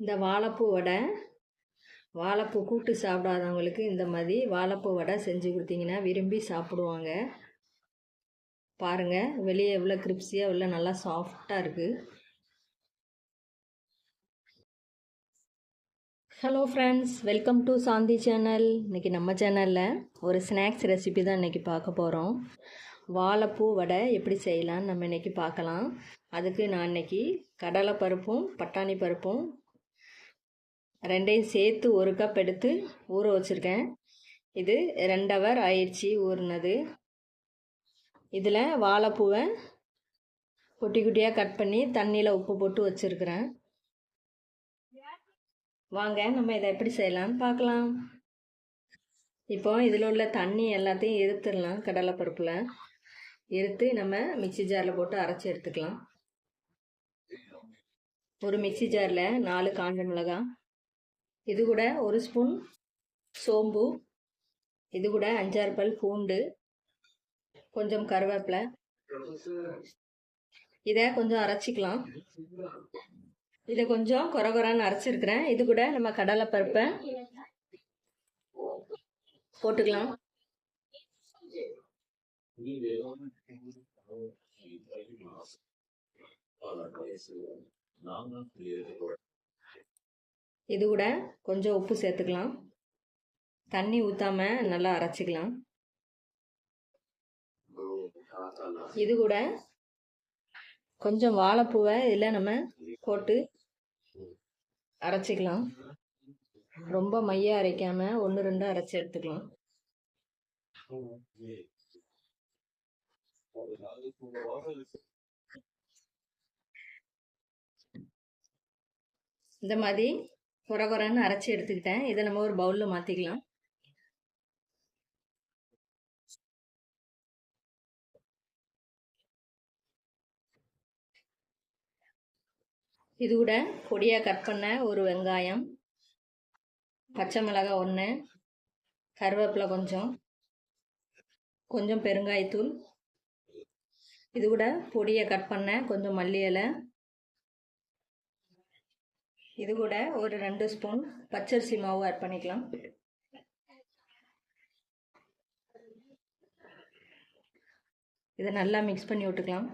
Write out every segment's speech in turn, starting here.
இந்த வாழைப்பூ வடை வாழைப்பூ கூட்டு சாப்பிடாதவங்களுக்கு இந்த மாதிரி வாழைப்பூ வடை செஞ்சு கொடுத்தீங்கன்னா விரும்பி சாப்பிடுவாங்க. பாருங்கள் வெளியே எவ்வளோ கிரிப்ஸியாக எவ்வளோ நல்லா சாஃப்டாக இருக்குது hello friends welcome to Shanthi channel இன்றைக்கி நம்ம சேனலில் ஒரு ஸ்நாக்ஸ் ரெசிபி தான் இன்றைக்கி பார்க்க போகிறோம் வாழைப்பூ வடை எப்படி செய்யலான்னு நம்ம இன்றைக்கி பார்க்கலாம். அதுக்கு நான் இன்றைக்கி கடலை பருப்பும் பட்டாணி பருப்பும் ரெண்டையும் சேர்த்து ஒரு கப் எடுத்து ஊற வச்சுருக்கேன். இது ரெண்டு ஹவர் ஆயிடுச்சு ஊறினது. இதில் வாழைப்பூவை குட்டி குட்டியாக கட் பண்ணி தண்ணியில் உப்பு போட்டு வச்சுருக்கிறேன். வாங்க நம்ம இதை எப்படி செய்யலாம்னு பார்க்கலாம். இப்போ இதில் உள்ள தண்ணி எல்லாத்தையும் இருத்துடலாம் கடலைப்பருப்பில் இருத்து நம்ம மிக்சி ஜாரில் போட்டு அரைச்சி எடுத்துக்கலாம். ஒரு மிக்சி ஜாரில் நாலு காஞ்ச மிளகாய் இது கூட ஒரு ஸ்பூன் சோம்பு இது கூட அஞ்சாறு பல் பூண்டு கொஞ்சம் கருவேப்பிலை. இதை கொஞ்சம் அரைச்சிக்கலாம். இதை கொஞ்சம் குறை குறைன்னு அரைச்சிருக்கிறேன். இது கூட நம்ம கடலை பருப்பை போட்டுக்கலாம் இது கூட கொஞ்சம் உப்பு சேர்த்துக்கலாம். தண்ணி ஊற்றாம நல்லா அரைச்சிக்கலாம். இது கூட கொஞ்சம் வாழைப்பூவை இதில் நம்ம போட்டு அரைச்சிக்கலாம். ரொம்ப மைய அரைக்காமல் ஒன்று ரெண்டு அரைச்சி எடுத்துக்கலாம். இந்த மாதிரி குறை குறைன்னு அரைச்சி எடுத்துக்கிட்டேன். இதை நம்ம ஒரு பவுலில் மாற்றிக்கலாம் இது கூட பொடியாக கட் பண்ண ஒரு வெங்காயம் பச்சை மிளகாய் ஒன்று கருவேப்பிலை கொஞ்சம் கொஞ்சம் பெருங்காயத்தூள். இது கூட பொடியை கட் பண்ண கொஞ்சம் மல்லி இலை இது கூட ஒரு ரெண்டு ஸ்பூன் பச்சரிசி மாவு ஆட் பண்ணிக்கலாம். இதை நல்லா மிக்ஸ் பண்ணி விட்டுக்கலாம்.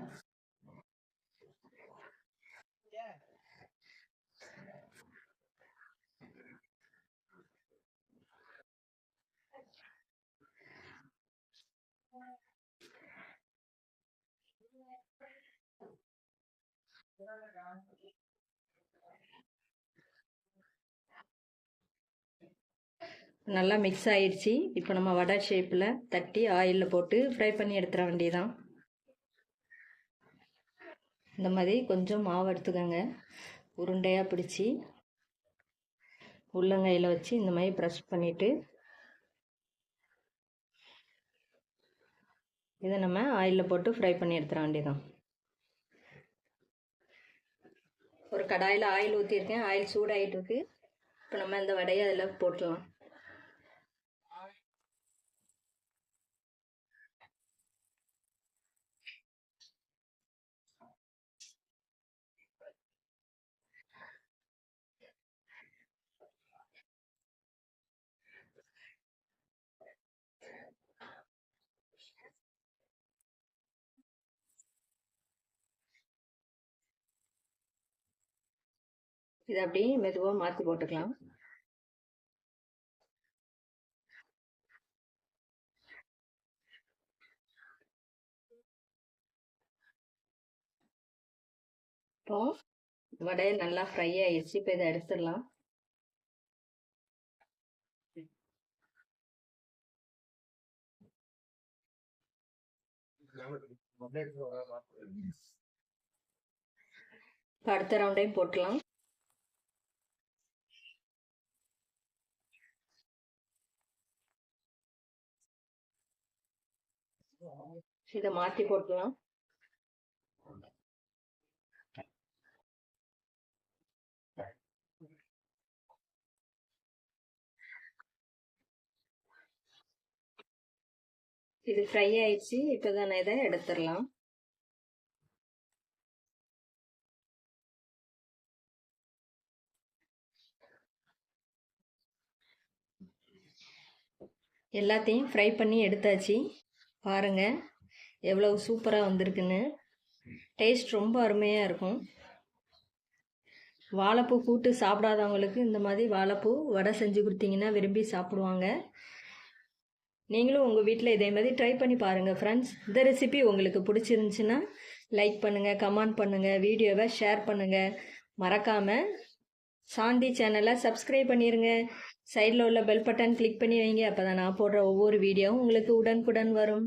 நல்லா மிக்ஸ் ஆயிடுச்சு இப்போ நம்ம வடை ஷேப்பில் தட்டி ஆயிலில் போட்டு ஃப்ரை பண்ணி எடுத்துட வேண்டியதான் இந்த மாதிரி கொஞ்சம் மாவு எடுத்துக்கோங்க. உருண்டையாக பிடிச்சி உள்ளங்கையில் வச்சு இந்த மாதிரி ப்ரெஷ் பண்ணிவிட்டு இதை நம்ம ஆயிலில் போட்டு ஃப்ரை பண்ணி எடுத்துட வேண்டியதான் ஒரு கடாயில் ஆயில் ஊற்றிருக்கேன் ஆயில் சூடாகிட்டு இருக்கு. இப்போ நம்ம இந்த வடையை அதில் போட்டுடலாம். இதை அப்படியே மெதுவாக மாற்றி போட்டுக்கலாம். இப்போ வடை நல்லா ஃப்ரை ஆயிடுச்சு. இப்போ இதை எடுத்துடலாம். இப்போ அடுத்த ரவுண்டையும் போட்டுலாம் இதை மாற்றி போட்டுக்கலாம். இது ஃப்ரை ஆயிடுச்சு. இப்போதான் இதை எடுத்துடலாம். எல்லாத்தையும் ஃப்ரை பண்ணி எடுத்தாச்சு. பாருங்கள் எவ்வளவு சூப்பராக வந்திருக்குன்னு. டேஸ்ட் ரொம்ப அருமையாக இருக்கும். வாழைப்பூ கூட்டு சாப்பிடாதவங்களுக்கு இந்த மாதிரி வாழைப்பூ வடை செஞ்சு கொடுத்தீங்கன்னா விரும்பி சாப்பிடுவாங்க. நீங்களும் உங்கள் வீட்டில் இதே மாதிரி ட்ரை பண்ணி பாருங்கள் ஃப்ரெண்ட்ஸ் இந்த ரெசிபி உங்களுக்கு பிடிச்சிருந்துச்சின்னா லைக் பண்ணுங்கள் கமெண்ட் பண்ணுங்கள் வீடியோவை ஷேர் பண்ணுங்கள் மறக்காமல் சாந்தி சேனலை சப்ஸ்கிரைப் பண்ணிடுங்க சைடில் உள்ள பெல் பட்டன் கிளிக் பண்ணி வைங்க. அப்போ தான் நான் போடுற ஒவ்வொரு வீடியோவும் உங்களுக்கு உடனுக்குடன் வரும்.